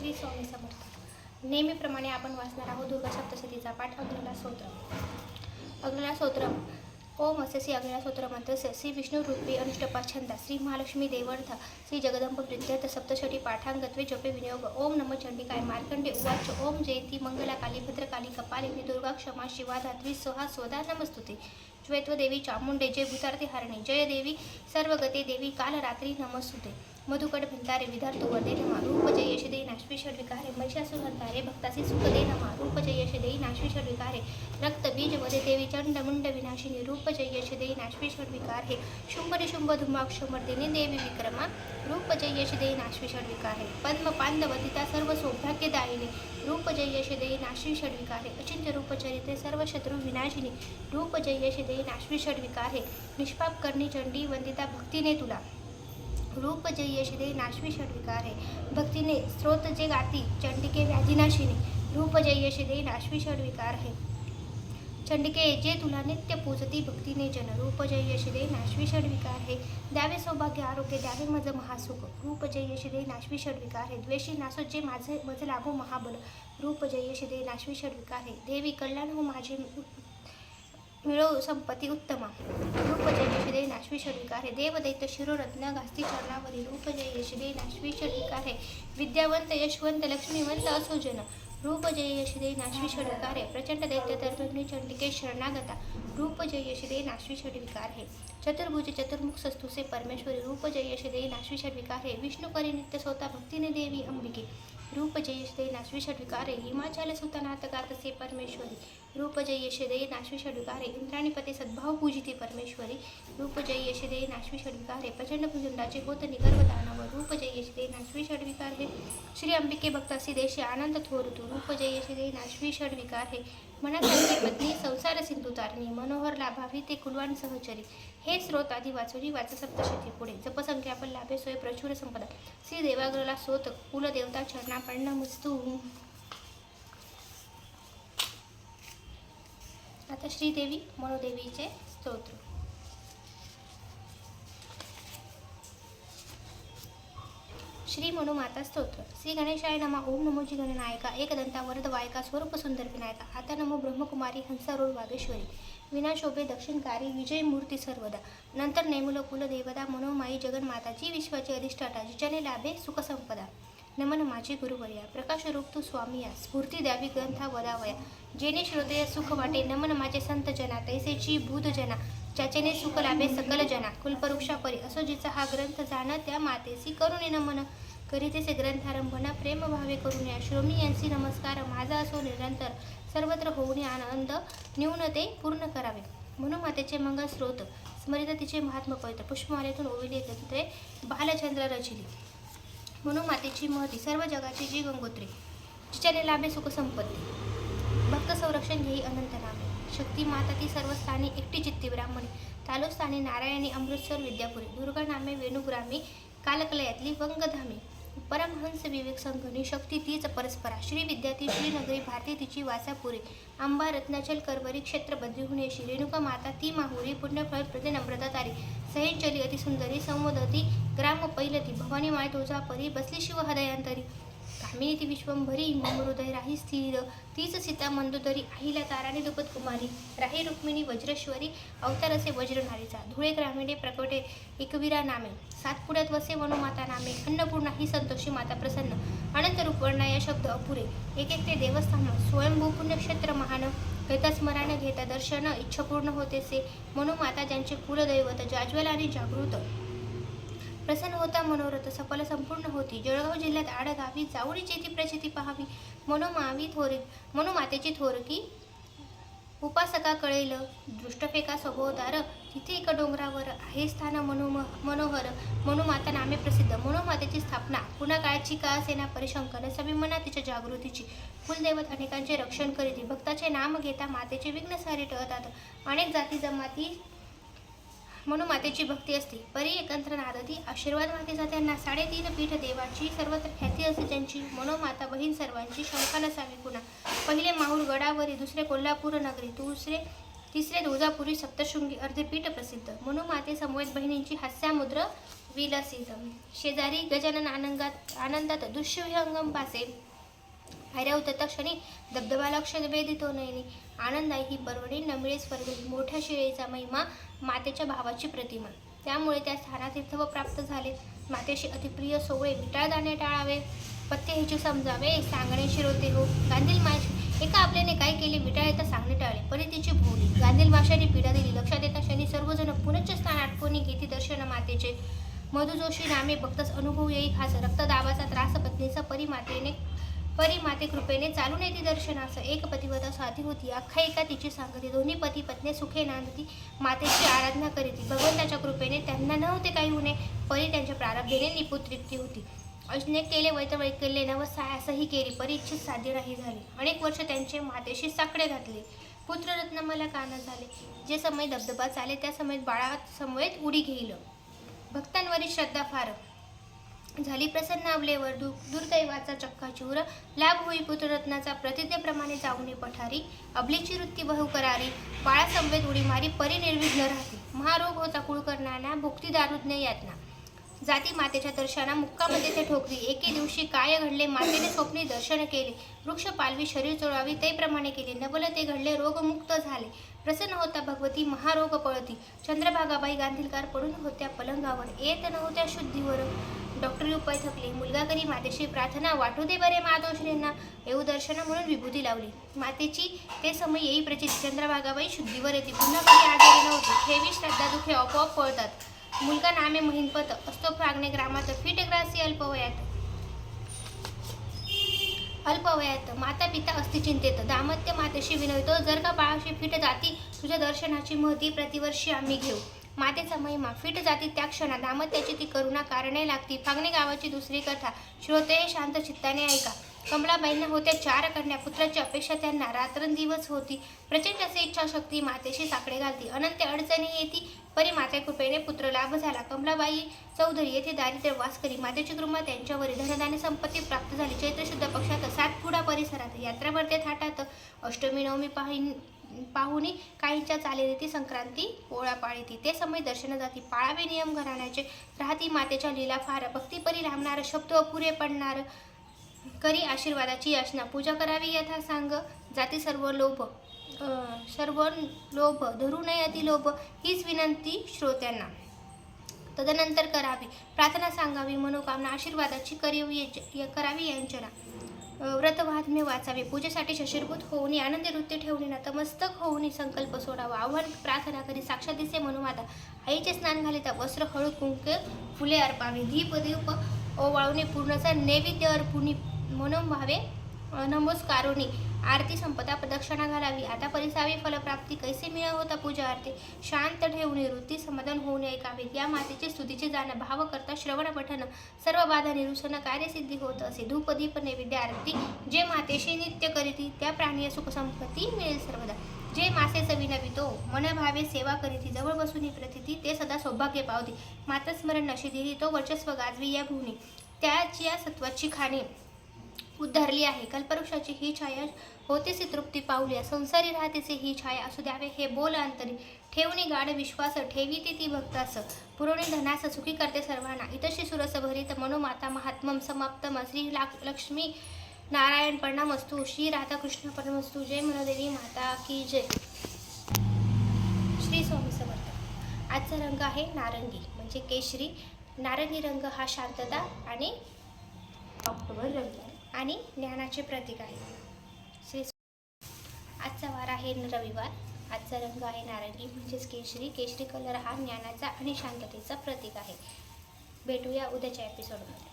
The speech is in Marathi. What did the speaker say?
श्री स्वामी समर्थ. नेहमीप्रमाणे आपण वाचणार आहोत दुर्गा सप्तशतीचा पाठ अग्निला स्तोत्र अग्निला स्तोत्र ओम असे श्री अग्निला स्तोत्र मंत्रस्य श्री विष्णू रूपी अनुष्टपा छंदा श्री महालक्ष्मी देवर्थ श्री जगदंब प्रत्यर्थ सप्तशती पाठांगत्वे जपे विनियोग. ओम नम चंडिकाय मार्कंडे उवाच. ओम जयंती मंगला काली भद्रकाली कपालिनी दुर्गा क्षमा शिवा धात्री सोहा स्वदा नमस्तुते. श्वेत्वदेवी चामुंडे जय भूतार्थी हारणे जय देवी सर्वगते देवी काल रात्री नमस्तुते. मधुकड भिंतारे विधार्थ वदे नमा रूप जय यश देई नाश्वी विकारे महिषासुर हंतारे भक्तासी सुख दे नमा रूप जय यश देई नाश्वी विकारे रक्त बीज वदे देवी चंड मुंड विनाशिनी. रूप जय यश देई नाश्वी षड्विकारे शुंभ धुमाक्ष मर्दिनी देवी विक्रमा. रूप जय यश देई विकार षड्विकारे पद्म पांडवतिता सर्व सौभाग्यदायिनी. रूप जय यश देई नाश्वी षड्विकारे अचिंत्य रूप चरित्रे सर्व शत्रु विनाशिनी. रूप जय यश देई नाश्वी षड्विकारे निष्पाप करणी चंडी वंदिता भक्तीने तुला. रूप जय यश दे नाश्वी षड्विकार आहे. भक्तीने स्रोत जे गाती चंडिके व्याधिनाशिनी. रूप जय यश दे नाश्वी षडविकार आहे. चंडिके जे तुला नित्य पूजती भक्तीने जन रूप जय यश दे नाश्वी षडविकार हे द्यावे सौभाग्य आरोग्य द्यावे मज महासुख. रूप जय यश दे नाश्वी षडविकार हे द्वेषी नासो जे माझे मज लाभो महाबल. रूप जय यश दे नाश्वी षडविकार हे देवी कल्याण हो माझे मिळो संपत्ती उत्तमा. रूप जय यशदे नाश्वी षडविकार हे देवदैत्य शिरोरत्न घास्ती चरणावरील रूप जय यशदे नाश्वी षडविकार हे विद्यावंत यशवंत लक्ष्मीवंत असो जन रूप यशदे नाश्वी षडविकार हे प्रचंड दैत्य धर्मग्नी चंडिके शरणागता रूपजय यशदे नाश्वी षडविकार हे चतुर्भुज चतुर्मुख सस्तुसे परमेश्वरी. रूपजय यशदे नाश्वी षडविकार हे विष्णू नित्य स्वतः भक्तीने देवी अंबिके. रूप जय नाशवी नाश्वी षडविकारे हिमाचल सुतनाथ गातसे परमेश्वरी रूप जयशदे यशदे नाश्वी षडविकारे इंद्राणीपते सद्भाव पूजिते परमेश्वरी रूप जयशदे यशदे नाश्वी षडविकारे प्रचंड भुजंडाचे होत निगर्व रूप जयशदे यशदे नाश्वी षडविकार हे श्री अंबिके भक्तासी देशे आनंद थोरतू रूप जयशदे यशदे नाश्वी षडविकार हे मनात पत्नी संसार सिंधू तारणी मनोहर लाभावी ते कुलवान सहचरी हे स्रोत आधी वाचोरी वाच सप्तशती पुढे. जपसंख्या पण लाभे सोय प्रचुर संपदा. श्री देवाग्रला सोत कुलदेवता पडणं मुस्तू. आता श्रीदेवी मनोदेवीचे स्तोत्र. श्री मनुमाता स्तोत्र. श्री गणेशाय नमा. ओम नमोजी गणनायका. एकदंता वरद वायका स्वरूप सुंदर विनायका. आता नमो ब्रह्मकुमारी हंसारूढ वागेश्वरी. विनाशोभे दक्षिणकारी विजय मूर्ती सर्वदा. नंतर नेमुल कुलदेवता मनोमाई जगन्माता जी विश्वाची अधिष्ठाता. जिच्याने लाभे सुखसंपदा नमन माझे गुरुवर्या. प्रकाश रूप स्वामी या. स्फूर्ती द्यावी ग्रंथा वदावया. जेणे श्रोतया सुख वाटे. नमन माझे संत जना. तैसेची बुध ज्याच्याने ज्याचेने सुख लाभे सकल जना कुलपरुषा परी असो जिचा हा ग्रंथ जाण त्या मातेसी करुणे नमन करीतेसे ग्रंथारंभना प्रेम भावे करुण्या श्रोमी यांची नमस्कार माझा असो निरंतर सर्वत्र होऊनी आनंद न्यून ते पूर्ण करावे. म्हणून मातेचे मंगल स्रोत स्मरित तिचे महात्म पवित्र. पुष्पमालेतून ओविले ग्रंथे बालचंद्र रचिली. म्हणून मातेची महती सर्व जगाची जी गंगोत्री जिच्याने लाभे सुखसंपत्ती भक्त संरक्षण घेई अनंत नामे. शक्ती माता ती सर्व स्थानी एकटी चित्ती ब्राह्मणी. तालुस्थाने नारायणी अमृतसर विद्यापुरी. दुर्गनामे वेणुग्रामी कालकलयातली वंगधामी. परमहंस विवेक संघनी शक्ती तीच परस्परा. श्री विद्या ती श्रीनगरी भारती तिची वासापुरी. आंबा रत्नाचल करवरी क्षेत्र बद्रिहुणेशी रेणुका माता ती माहुरी पुण्यफळ प्रति नम्रता तारी. सह्यंचली अतिसुंदरी संवदती ग्राम पैलती. भवानी माय तुझा परी बसली शिव हृदयांतरी मी ती विश्वंभरी मम हृदय राही स्थिर. तीच सीता मंदोदरी आईला ताराने दुपत कुमारी राही रुक्मिणी वज्रेश्वरी अवतार असे वज्रनारीचा धुळे ग्रामीणे प्रकटे एकवीरा नामे. सातपुड्यात वसे वनुमाता नामे. अन्नपूर्णा ही संतोषी माता प्रसन्न. अनंत रूपवर्णा या शब्द अपुरे. एक एक ते देवस्थान स्वयंभू पुण्यक्षेत्र महान. घेता स्मरण घेता दर्शन इच्छापूर्ण होतेसे म्हणून माता ज्यांचे कुलदैवत जाज्वल आणि जागृत. प्रसन्न होता मनोरथ सफल संपूर्ण होती. जळगाव जिल्ह्यात आडगावी जाऊळी चेती प्रचिती पहावी मनोमावी थोर मनोमातेची थोरकी उपासका कळेल. दृष्टफेका सभोदार तिथे एका डोंगरावर आहे स्थान मनोम मनोहर. मनोमाता नामे प्रसिद्ध. मनोमातेची स्थापना पुन्हा काळाची का सेना परिशंकन सभिमना तिच्या जागृतीची. कुलदैवत अनेकांचे रक्षण करीती. भक्ताचे नाम घेता मातेचे विघ्न सारे टळतात. अनेक जाती जमाती म्हणून मातेची भक्ती असते. परी एकत्र नारदी आशीर्वाद मातेचा त्यांना साडेतीन पीठ देवाची सर्वत्र ख्याती असते त्यांची. मनोमाता बहीण सर्वांची शंका नसावी पुन्हा. पहिले माहूर गडावरी दुसरे कोल्हापूर नगरी दुसरे तिसरे तुळजापुरी सप्तशृंगी अर्धपीठ प्रसिद्ध. म्हणून माते समवेत बहिणींची हास्यामुद्र विलसित. शेजारी गजानन आनंदात आनंदात दुष्यविहंगम पासे. पायऱ्या उतरता क्षणी धबधबा लक्ष वेधितो नयनी. आनंदाई ही पर्वणी नमिळे स्वर्ग मोठ्या शिळेचा महिमा मातेच्या भावाची प्रतिमा. त्यामुळे त्या स्थानातीर्थ प्राप्त झाले. मातेशी अतिप्रिय विटाळ विटाळदाणे टाळावे. पत्ते हिचे समजावे. सांगणे शिरोते हो. गांधील माशी एका आपल्याने काय केले? विटाळे तर सांगणे टाळले. परी तिची भोवली. गांधील माशाने पीडा दिली. लक्षात येता क्षणी सर्वजण पुनश्च स्थान आठवणी घेती दर्शन मातेचे. मधु जोशी नामे बघतच अनुभव येई खास रक्तदाबाचा त्रास पत्नीचा. परी मातेने परी माते कृपेने चालून येते दर्शनास एक पतिव्रता साधी होती. अख्खा एका तिची सांगती. दोन्ही पती पत्नी सुखे नांदती. मातेची आराधना करीती. भगवंताच्या कृपेने त्यांना नव्हते काही होणे परी त्यांच्या प्रारब्धेने निपुत तृप्ती होती. अनेक केले वैत वैकल्ये नव सायासही केली. परी इच्छित साध्य नाही झाली. अनेक वर्ष त्यांचे मातेशी साकडे घातले. पुत्ररत्न मला काना झाले. जे समय धबधबा चाले त्या समयेत बाळासमवेत उडी घेईल. भक्तांवरील श्रद्धा फार. झाली प्रसन्न आपलेवर दु दुर्दैवाचा चक्काचूर लाभ होई पुत्ररत्नाचा प्रतिज्ञेप्रमाणे जाऊनी पठारी अबलीची वृत्ती बहु करारी बाळा उडी मारी परिनिर्विघ्न राहते. महारोग होता कुळ करणाऱ्या भुक्ती दारुज्ञ यातना. जाती मातेच्या दर्शना मुक्कामध्ये ते ठोकरी एके दिवशी काय घडले? मातेने स्वप्ने दर्शन केले. वृक्ष पालवी शरीर चोळावी तेप्रमाणे केले. नवल ते घडले रोगमुक्त झाले. प्रसन्न होता भगवती महारोग पळती. चंद्रभागाबाई गांधीलकार पडून होत्या पलंगावर. येत नव्हत्या शुद्धीवर. डॉक्टरी उपाय थकले. मुलगा करी मातेशी प्रार्थना वाटू दे बरे मातोश्रींना येऊ दर्शना म्हणून विभूती लावली. मातेची ते समय येई प्रचित चंद्रभागाबाई शुद्धीवर येते. पुन्हा कधी आजारी नव्हती. ठेवी श्रद्धा दुखे आपोआप पळतात. मुलगा नामे महिनपत असतो प्राग्ने ग्रामात फिटग्रासी अल्पवयात अल्पवयात माता पिता असती चिंतेत दाम्पत्य मातेशी विनवतो जर का बाळाशी फिट जाती तुझ्या दर्शनाची महती प्रतिवर्षी आम्ही घेऊ. मातेचा महिमा. फिट जाती त्या क्षणा दाम्पत्याची ती करुणा कारणे लागती. फागणे गावाची दुसरी कथा. श्रोते शांत चित्ताने ऐका. कमलाबाईंना होत्या चार कन्या. पुत्राची अपेक्षा त्यांना. रात्रंदिवस होती. प्रचंड असे इच्छाशक्ती मातेशी साकडे घालती. अनंत अडचणी येती. परी माते कृपेने पुत्र लाभ झाला. कमलाबाई चौधरी येथे दारिद्र्य वास करी मातेची कृपा त्यांच्यावर धनधान्य संपत्ती प्राप्त झाली. चैत्र शुद्ध पक्षात सातपुडा परिसरात यात्रा भरते थाटात. अष्टमी नवमी पाहिन पाहुणी काहींच्या चालीरीती संक्रांती पोळा पाळीती ते समय दर्शन जाती. पाळावे नियम घराण्याचे. राहती मातेच्या लीला फार. भक्तीपरी लांबणार शब्द अपुरे पडणार. करी आशीर्वादाची याचना. पूजा करावी यथा सांग. जाती सर्व लोभ. सर्व लोभ धरू नये अति लोभ हीच विनंती श्रोत्यांना. तदनंतर करावी. प्रार्थना सांगावी मनोकामना आशीर्वादाची करावी करावी यांचना. अं, वाचावे. पूजेसाठी शशीरभूत होऊनी आनंदी नृत्य ठेवणे नतमस्तक होऊनी संकल्प सोडावा. आव्हान प्रार्थना करी साक्षात दिसे मनोमाता आईचे स्नान घालिता वस्त्र हळू कुंक फुले अर्पावे. दीप दीप ओवाळूने पूर्णचा नैवेद्य अर्पुनी म्हणून व्हावे नमस्कारोनी. आरती संपदा प्रदक्षिणा घालावी. आता परिसावी फलप्राप्ती कैसे मिळ होता पूजा आरती? शांत ठेवणे वृत्ती समाधान होऊन ऐकावे या मातेचे स्तुतीचे जाणं भाव करता श्रवण पठन सर्व बाधा निरुसन कार्यसिद्धी होत असे धूपदीप नैवेद्य आरती जे मातेशी नित्य करीती त्या प्राणी सुखसंपत्ती मिळेल सर्वदा. जे मासे सविनवितो मन भावे सेवा करीती जवळ बसून प्रतिती ते सदा सौभाग्य पावते. माता स्मरण नशी दिली तो वर्चस्व गाजवी या भूमी. त्याची या सत्वाची खाणे. उद्धारली आहे. कल्पवृक्षाची ही छाया होतेसे तृप्ती पावल्या संसारी राहतेसे ही छाया असू द्यावे हे बोल अंतरी. ठेवणी गाढ विश्वास ठेवी ती ती भक्तास. पुरवणे धनास सुखी करते सर्वांना. इतशी सुरस भरित मनोमाता महात्मम समाप्तम. श्री लक्ष्मी नारायण परणामस्तू श्री राधाकृष्ण परमस्तू जय मनोदेवी माता की जय. श्री स्वामी समर्थ. आजचा रंग आहे नारंगी म्हणजे केशरी. नारंगी रंग हा शांतता आणि ऑक्टोबर रंग आहे. आणि ज्ञानाचे प्रतीक आहे. श्री आजचा वार आहे रविवार. आजचा रंग आहे नारंगी म्हणजेच केशरी. केशरी कलर हा ज्ञानाचा आणि शांततेचा प्रतीक आहे. भेटूया उद्याच्या एपिसोडमध्ये